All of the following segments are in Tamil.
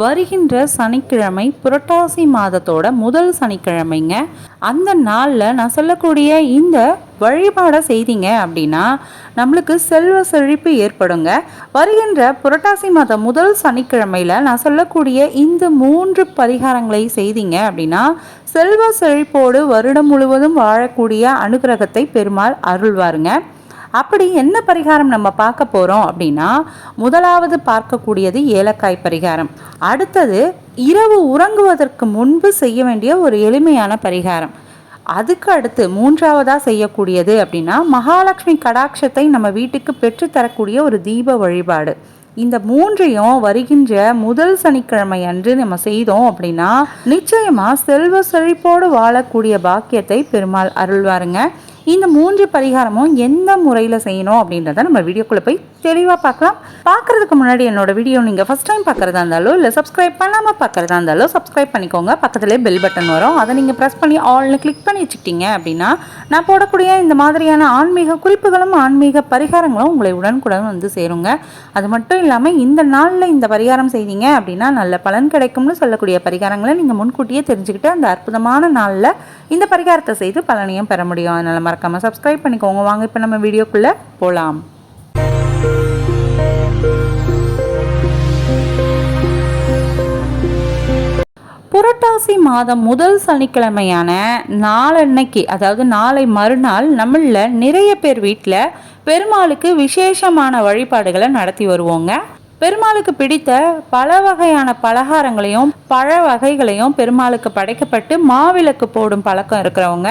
வருகின்ற சனிக்கிழமை புரட்டாசி மாதத்தோட முதல் சனிக்கிழமைங்க. அந்த நாளில் நான் சொல்லக்கூடிய இந்த வழிபாடை செய்தீங்க அப்படின்னா நம்மளுக்கு செல்வ செழிப்பு ஏற்படுங்க. வருகின்ற புரட்டாசி மாதம் முதல் சனிக்கிழமையில் நான் சொல்லக்கூடிய இந்த மூன்று பரிகாரங்களை செய்தீங்க அப்படின்னா செல்வ செழிப்போடு வருடம் முழுவதும் வாழக்கூடிய அனுகிரகத்தை பெருமாள் அருள்வாருங்க. அப்படி என்ன பரிகாரம் நம்ம பார்க்க போகிறோம் அப்படின்னா முதலாவது பார்க்கக்கூடியது ஏலக்காய் பரிகாரம். அடுத்தது இரவு உறங்குவதற்கு முன்பு செய்ய வேண்டிய ஒரு எளிமையான பரிகாரம். அதுக்கு அடுத்து மூன்றாவதாக செய்யக்கூடியது அப்படின்னா மகாலட்சுமி கடாட்சத்தை நம்ம வீட்டுக்கு பெற்றுத்தரக்கூடிய ஒரு தீப வழிபாடு. இந்த மூன்றையும் வருகின்ற முதல் சனிக்கிழமை அன்று நம்ம செய்தோம் அப்படின்னா நிச்சயமா செல்வ செழிப்போடு வாழக்கூடிய பாக்கியத்தை பெருமாள் அருள்வாருங்க. இந்த மூன்று பரிகாரமும் எந்த முறையில் செய்யணும் அப்படின்றத நம்ம வீடியோக்குள்ளே போய் தெளிவாக பார்க்கலாம். பார்க்குறதுக்கு முன்னாடி என்னோட வீடியோ நீங்கள் ஃபஸ்ட் டைம் பார்க்குறதா இருந்தாலும் இல்லை சப்ஸ்கிரைப் பண்ணாமல் பார்க்குறதா இருந்தாலும் சப்ஸ்கிரைப் பண்ணிக்கோங்க. பக்கத்துலேயே பெல் பட்டன் வரும். அதை நீங்கள் ப்ரெஸ் பண்ணி ஆல்னு கிளிக் பண்ணி வச்சுக்கிட்டீங்க அப்படின்னா நான் போடக்கூடிய இந்த மாதிரியான ஆன்மீக குறிப்புகளும் ஆன்மீக பரிகாரங்களும் உங்களை உடனுக்குடன் வந்து சேருங்க. அது மட்டும் இல்லாமல் இந்த நாளில் இந்த பரிகாரம் செய்தீங்க அப்படின்னா நல்ல பலன் கிடைக்கும்னு சொல்லக்கூடிய பரிகாரங்களை நீங்கள் முன்கூட்டியே தெரிஞ்சுக்கிட்டு அந்த அற்புதமான நாளில் இந்த பரிகாரத்தை செய்து பலனையும் பெற முடியும். அதனால் மறக்காமல் சப்ஸ்கிரைப் பண்ணிக்கோங்க. வாங்க இப்போ நம்ம வீடியோக்குள்ளே போகலாம் புரட்டாசி மாதம் முதல் சனிக்கிழமையான நாளன்னைக்கு அதாவது நாளை மறுநாள் நம்மள நிறைய பேர் வீட்டில் பெருமாளுக்கு விசேஷமான வழிபாடுகளை நடத்தி வருவோங்க. பெருமாளுக்கு பிடித்த பல வகையான பலகாரங்களையும் பழ வகைகளையும் பெருமாளுக்கு படைக்கப்பட்டு மாவிளக்கு போடும் பழக்கம் இருக்கிறவங்க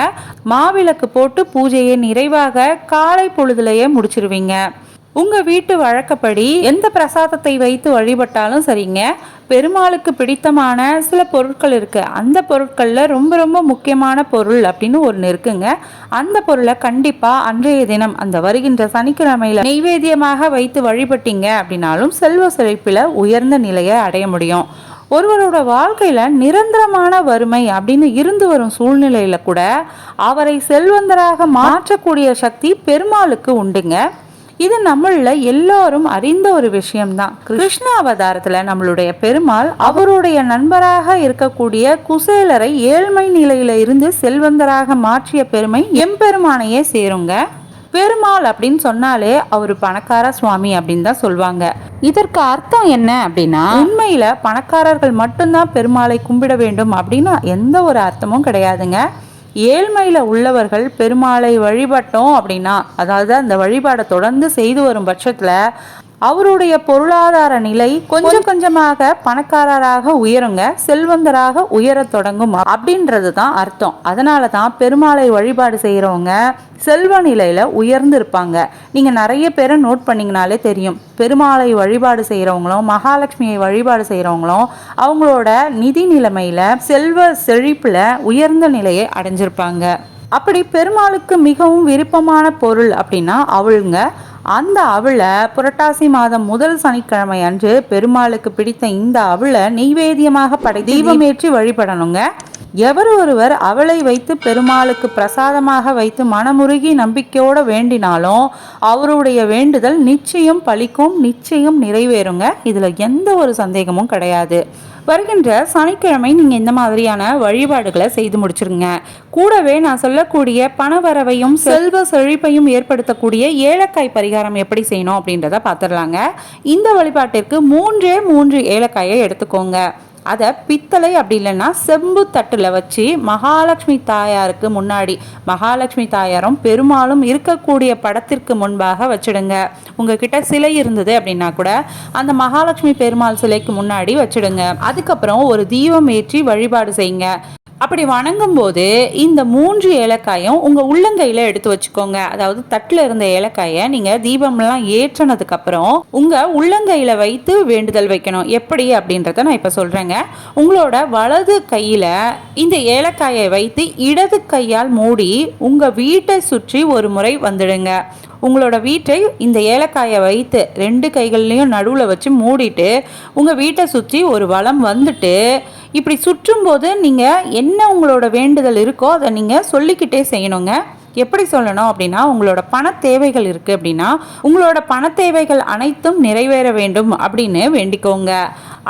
மாவிளக்கு போட்டு பூஜையை நிறைவாக காலை பொழுதுலேயே முடிச்சிருவீங்க. உங்க வீட்டு வழக்கப்படி எந்த பிரசாதத்தை வைத்து வழிபட்டாலும் சரிங்க. பெருமாளுக்கு பிடித்தமான சில பொருட்கள் இருக்கு. அந்த பொருட்கள்ல ரொம்ப ரொம்ப முக்கியமான பொருள் அப்படின்னு ஒன்று இருக்குங்க. அந்த பொருளை கண்டிப்பா அன்றைய தினம் அந்த வருகின்ற சனிக்கிழமையில நெய்வேத்தியமாக வைத்து வழிபட்டீங்க அப்படின்னாலும் செல்வ செழிப்பில் உயர்ந்த நிலையை அடைய முடியும். ஒருவரோட வாழ்க்கையில நிரந்தரமான வறுமை அப்படின்னு இருந்து வரும் சூழ்நிலையில கூட அவரை செல்வந்தராக மாற்றக்கூடிய சக்தி பெருமாளுக்கு உண்டுங்க. இது நம்மள எல்லாரும் அறிந்த ஒரு விஷயம்தான். கிருஷ்ண அவதாரத்துல நம்மளுடைய பெருமாள் அவருடைய நண்பராக இருக்கக்கூடிய குசேலரை ஏழ்மை நிலையில இருந்து செல்வந்தராக மாற்றிய பெருமை எம்பெருமானையே சேருங்க. பெருமாள் அப்படின்னு சொன்னாலே அவர் பணக்கார சுவாமி அப்படின்னு தான் சொல்லுவாங்க இதற்கு அர்த்தம் என்ன அப்படின்னா உண்மையில பணக்காரர்கள் மட்டும்தான் பெருமாளை கும்பிட வேண்டும் அப்படின்னு எந்த ஒரு அர்த்தமும் கிடையாதுங்க. ஏழ்மையில் உள்ளவர்கள் பெருமாளை வழிபட்டோம் அப்படின்னா அதாவது அந்த வழிபாடை தொடர்ந்து செய்து வரும் பட்சத்தில் அவருடைய பொருளாதார நிலை கொஞ்சம் கொஞ்சமாக பணக்காரராக உயருங்க செல்வந்தராக உயரத் தொடங்கும் அப்படின்றது தான் அர்த்தம். அதனால தான் பெருமாளை வழிபாடு செய்கிறவங்க செல்வ நிலையில உயர்ந்து இருப்பாங்க. நீங்க நிறைய பேரை நோட் பண்ணீங்கனாலே தெரியும். பெருமாளை வழிபாடு செய்கிறவங்களும் மகாலட்சுமியை வழிபாடு செய்கிறவங்களும் அவங்களோட நிதி நிலைமையில செல்வ செழிப்புல உயர்ந்த நிலையை அடைஞ்சிருப்பாங்க. அப்படி பெருமாளுக்கு மிகவும் விருப்பமான பொருள் அப்படின்னா அவளுங்க அந்த அவளை புரட்டாசி மாதம் முதல் சனிக்கிழமை அன்று பெருமாளுக்கு பிடித்த இந்த அவளை நெய்வேத்தியமாக படை தீபமேற்றி வழிபடணுங்க. எவர் ஒருவர் அவளை வைத்து பெருமாளுக்கு பிரசாதமாக வைத்து மனமுருகி நம்பிக்கையோடு வேண்டினாலும் அவருடைய வேண்டுதல் நிச்சயம் பழிக்கும் நிச்சயம் நிறைவேறுங்க. இதில் எந்த ஒரு சந்தேகமும் கிடையாது. வருகின்ற சனிக்கிழமை நீங்கள் இந்த மாதிரியான வழிபாடுகளை செய்து முடிச்சிருங்க. கூடவே நான் சொல்லக்கூடிய பணவரவையும் செல்வ செழிப்பையும் ஏற்படுத்தக்கூடிய ஏலக்காய் பரிகாரம் எப்படி செய்யணும் அப்படின்றத பார்த்துடலாங்க. இந்த வழிபாட்டிற்கு மூன்றே மூன்று ஏலக்காயை எடுத்துக்கோங்க. அதை பித்தளை அப்படி இல்லைன்னா செம்பு தட்டில் வச்சு மகாலட்சுமி தாயாருக்கு முன்னாடி மகாலட்சுமி தாயாரும் பெருமாளும் இருக்கக்கூடிய படத்திற்கு முன்பாக வச்சுடுங்க. உங்ககிட்ட சிலை இருந்தது அப்படின்னா கூட அந்த மகாலட்சுமி பெருமாள் சிலைக்கு முன்னாடி வச்சுடுங்க. அதுக்கப்புறம் ஒரு தீபம் ஏற்றி வழிபாடு செய்யுங்க. அப்படி வணங்கும் போது இந்த மூன்று ஏலக்காயும் உங்கள் உள்ளங்கையில் எடுத்து வச்சுக்கோங்க. அதாவது தட்டில் இருந்த ஏலக்காயை நீங்கள் தீபம்லாம் ஏற்றினதுக்கப்புறம் உங்கள் உள்ளங்கையில் வைத்து வேண்டுதல் வைக்கணும். எப்படி அப்படின்றத நான் இப்போ சொல்கிறேங்க உங்களோட வலது கையில் இந்த ஏலக்காயை வைத்து இடது கையால் மூடி உங்கள் வீட்டை சுற்றி ஒரு முறை வந்துடுங்க. உங்களோட வீட்டை இந்த ஏலக்காயை வைத்து ரெண்டு கைகள்லையும் நடுவில் வச்சு மூடிட்டு உங்கள் வீட்டை சுற்றி ஒரு வளம் வந்துட்டு இப்படி சுற்றும்போது நீங்கள் என்ன உங்களோட வேண்டுதல் இருக்கோ அதை நீங்கள் சொல்லிக்கிட்டே செய்யணுங்க. எப்படி சொல்லணும் அப்படின்னா உங்களோட பண தேவைகள் இருக்குது அப்படின்னா உங்களோட பண தேவைகள் அனைத்தும் நிறைவேற வேண்டும் அப்படின்னு வேண்டிக்கோங்க.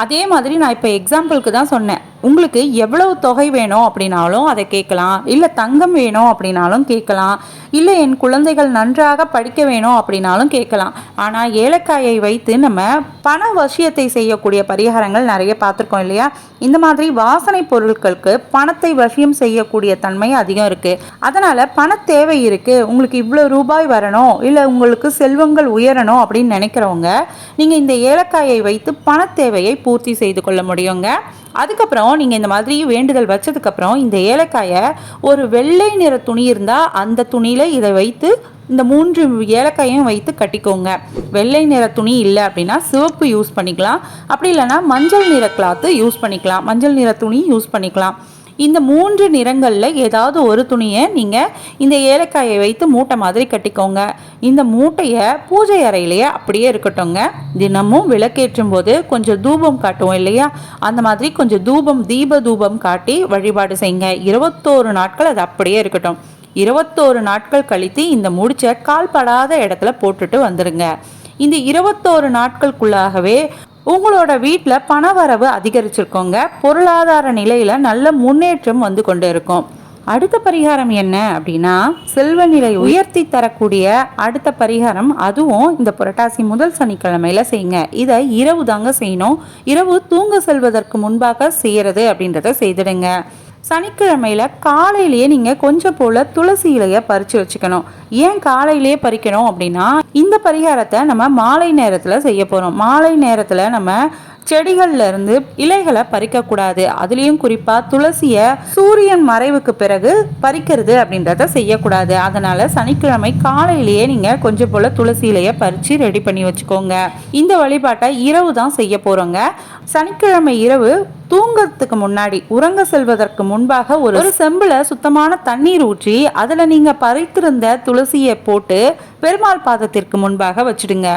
அதே மாதிரி நான் இப்போ எக்ஸாம்பிளுக்கு தான் சொன்னேன். உங்களுக்கு எவ்வளவு தொகை வேணும் அப்படின்னாலும் அதை கேட்கலாம். இல்லை தங்கம் வேணும் அப்படின்னாலும் கேட்கலாம். இல்லை என் குழந்தைகள் நன்றாக படிக்க வேணும் அப்படின்னாலும் கேட்கலாம். ஆனால் ஏலக்காயை வைத்து நம்ம பண வசியத்தை செய்யக்கூடிய பரிகாரங்கள் நிறைய பார்த்துருக்கோம் இல்லையா? இந்த மாதிரி வாசனை பொருட்களுக்கு பணத்தை வசியம் செய்யக்கூடிய தன்மை அதிகம் இருக்குது அதனால் பண தேவை இருக்குது உங்களுக்கு இவ்வளோ ரூபாய் வரணும் இல்லை உங்களுக்கு செல்வங்கள் உயரணும் அப்படின்னு நினைக்கிறவங்க நீங்கள் இந்த ஏலக்காயை வைத்து பண தேவையை பூர்த்தி செய்து கொள்ள முடியுங்க. அதுக்கப்புறம் நீங்கள் இந்த மாதிரி வேண்டுதல் வச்சதுக்கப்புறம் இந்த ஏலக்காயை ஒரு வெள்ளை நிற துணி இருந்தால் அந்த துணியில் இதை வைத்து இந்த மூன்று ஏலக்காயும் வைத்து கட்டிக்கோங்க. வெள்ளை நிற துணி இல்லை அப்படின்னா சிவப்பு யூஸ் பண்ணிக்கலாம். அப்படி இல்லைன்னா மஞ்சள் நிற கிளாத்து யூஸ் பண்ணிக்கலாம். மஞ்சள் நிற துணி யூஸ் பண்ணிக்கலாம். இந்த மூன்று நிறங்களில் ஏதாவது ஒரு துணியை நீங்கள் இந்த ஏலக்காயை வைத்து மூட்டை மாதிரி கட்டிக்கோங்க. இந்த மூட்டையை பூஜை அறையிலேயே அப்படியே இருக்கட்டும்ங்க. தினமும் விளக்கேற்றும் போது கொஞ்சம் தூபம் காட்டுவோம் இல்லையா? அந்த மாதிரி கொஞ்சம் தூபம் தீப தூபம் காட்டி வழிபாடு செய்யுங்க. இருபத்தோரு நாட்கள் அது அப்படியே இருக்கட்டும். இருபத்தோரு நாட்கள் கழித்து இந்த முடிச்ச கால்படாத இடத்துல போட்டுட்டு வந்துடுங்க இந்த இருபத்தோரு நாட்களுக்குள்ளாகவே உங்களோட வீட்டில் பணவரவு அதிகரிச்சிருக்கோங்க. பொருளாதார நிலையில் நல்ல முன்னேற்றம் வந்து கொண்டு இருக்கும் அடுத்த பரிகாரம் என்ன அப்படின்னா செல்வ நிலை உயர்த்தி தரக்கூடிய அடுத்த பரிகாரம் அதுவும் இந்த புரட்டாசி முதல் சனிக்கிழமையில செய்யுங்க. இதை இரவு தாங்க செய்யணும். இரவு தூங்க செல்வதற்கு முன்பாக செய்யறது அப்படின்றத செய்திடுங்க. சனிக்கிழமையில் காலையிலேயே நீங்கள் கொஞ்சம் போல் துளசி இலையை பறித்து வச்சுக்கணும். ஏன் காலையிலேயே பறிக்கணும் அப்படின்னா இந்த பரிகாரத்தை நம்ம மாலை நேரத்தில் செய்ய போகிறோம் மாலை நேரத்தில் நம்ம செடிகள்ல இருந்து இலைகளை பறிக்கக்கூடாது அதுலேயும் குறிப்பாக துளசியை சூரியன் மறைவுக்கு பிறகு பறிக்கிறது அப்படின்றத செய்யக்கூடாது. அதனால் சனிக்கிழமை காலையிலேயே நீங்கள் கொஞ்சம் போல் துளசி இலையை பறித்து ரெடி பண்ணி வச்சுக்கோங்க. இந்த வழிபாட்டை இரவு தான் செய்ய போகிறோங்க சனிக்கிழமை இரவு தூங்கறதுக்கு முன்னாடி உறங்க செல்வதற்கு முன்பாக ஒரு ஒரு செம்புல சுத்தமான தண்ணீர் ஊற்றி அதில் நீங்கள் பறித்திருந்த துளசியை போட்டு பெருமாள் பாதத்திற்கு முன்பாக வச்சிடுங்க.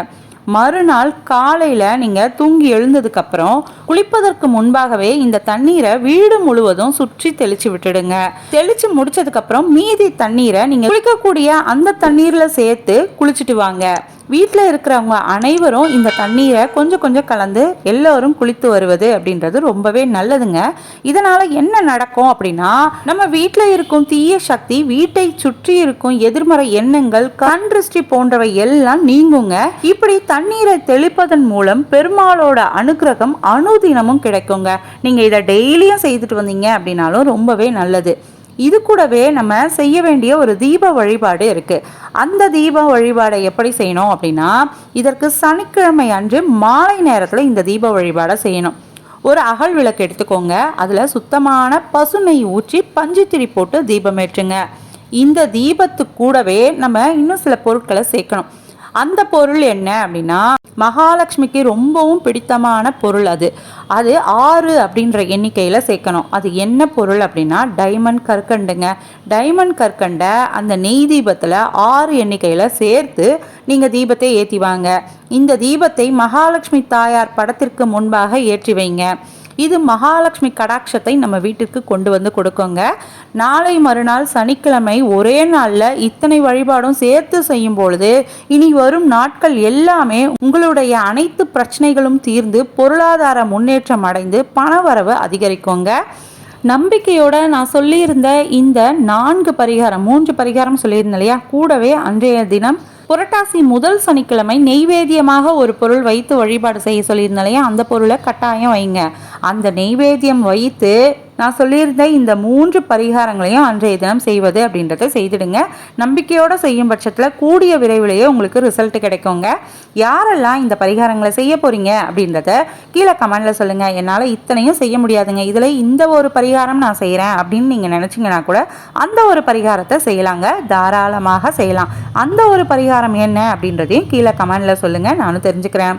மறுநாள் காலையில் நீங்கள் தூங்கி எழுந்ததுக்கப்புறம் குளிப்பதற்கு முன்பாகவே இந்த தண்ணீரை வீடு முழுவதும் சுற்றி தெளிச்சு விட்டுடுங்க. தெளிச்சு முடிச்சதுக்கப்புறம் மீதி தண்ணீரை நீங்கள் குளிக்கக்கூடிய அந்த தண்ணீரில் சேர்த்து குளிச்சுட்டு வாங்க. வீட்டில் இருக்கிறவங்க அனைவரும் இந்த தண்ணீரை கொஞ்சம் கொஞ்சம் கலந்து எல்லோரும் குளித்து வருவது அப்படின்றது ரொம்பவே நல்லதுங்க. இதனால் என்ன நடக்கும் அப்படின்னா நம்ம வீட்டில் இருக்கும் தீய சக்தி வீட்டை சுற்றி இருக்கும் எதிர்மறை எண்ணங்கள் கண் திருஷ்டி போன்றவை எல்லாம் நீங்குங்க. இப்படி தண்ணீரை தெளிப்பதன் மூலம் பெருமாளோட அனுகிரகம் அனுதினமும் கிடைக்குங்க. நீங்கள் இதை டெய்லியும் செய்துட்டு வந்தீங்க அப்படின்னாலும் ரொம்பவே நல்லது. இது கூடவே நம்ம செய்ய வேண்டிய ஒரு தீப வழிபாடு இருக்குது அந்த தீப வழிபாடை எப்படி செய்யணும் அப்படின்னா இதற்கு சனிக்கிழமை அன்று மாலை நேரத்தில் இந்த தீப வழிபாடை செய்யணும். ஒரு அகல் விளக்கு எடுத்துக்கோங்க. அதில் சுத்தமான பசுமை ஊற்றி பஞ்சுத்திரி போட்டு தீபம் ஏற்றுங்க. இந்த தீபத்து கூடவே நம்ம இன்னும் சில பொருட்களை சேர்க்கணும். அந்த பொருள் என்ன அப்படின்னா மகாலட்சுமிக்கு ரொம்பவும் பிடித்தமான பொருள் அது. அது ஆறு அப்படின்ற எண்ணிக்கையில் சேர்க்கணும். அது என்ன பொருள் அப்படின்னா டைமண்ட் கற்கண்டுங்க. டைமண்ட் கற்கண்டை அந்த நெய் தீபத்தில் ஆறு எண்ணிக்கையில் சேர்த்து நீங்கள் தீபத்தை ஏற்றி வாங்க. இந்த தீபத்தை மகாலட்சுமி தாயார் படத்திற்கு முன்பாக ஏற்றி வைங்க. இது மகாலட்சுமி கடாட்சத்தை நம்ம வீட்டுக்கு கொண்டு வந்து கொடுக்கோங்க. நாளை மறுநாள் சனிக்கிழமை ஒரே நாளில் இத்தனை வழிபாடும் சேர்த்து செய்யும் பொழுது இனி வரும் நாட்கள் எல்லாமே உங்களுடைய அனைத்து பிரச்சனைகளும் தீர்ந்து பொருளாதார முன்னேற்றம் அடைந்து பணவரவு அதிகரிக்குங்க. நம்பிக்கையோட நான் சொல்லியிருந்த இந்த நான்கு பரிகாரம் மூன்று பரிகாரம் சொல்லியிருந்தேன் இல்லையா? கூடவே அன்றைய தினம் புரட்டாசி முதல் சனிக்கிழமை நெய்வேத்தியமாக ஒரு பொருள் வைத்து வழிபாடு செய்ய சொல்லியிருந்தாலே அந்த பொருளை கட்டாயம் வைங்க. அந்த நெய்வேத்தியம் வைத்து நான் சொல்லியிருந்த இந்த மூன்று பரிகாரங்களையும் அன்றைய தினம் செய்வது அப்படின்றத செய்துடுங்க. நம்பிக்கையோடு செய்யும் பட்சத்தில் கூடிய விரைவிலேயே உங்களுக்கு ரிசல்ட் கிடைக்குங்க. யாரெல்லாம் இந்த பரிகாரங்களை செய்ய போகிறீங்க அப்படின்றத கீழே கமெண்டில் சொல்லுங்கள் என்னால் இத்தனையும் செய்ய முடியாதுங்க. இதில் இந்த ஒரு பரிகாரம் நான் செய்கிறேன் அப்படின்னு நீங்கள் நினச்சிங்கன்னா கூட அந்த ஒரு பரிகாரத்தை செய்யலாங்க. தாராளமாக செய்யலாம். அந்த ஒரு பரிகாரம் என்ன அப்படின்றதையும் கீழே கமெண்டில் சொல்லுங்கள் நானும் தெரிஞ்சுக்கிறேன்.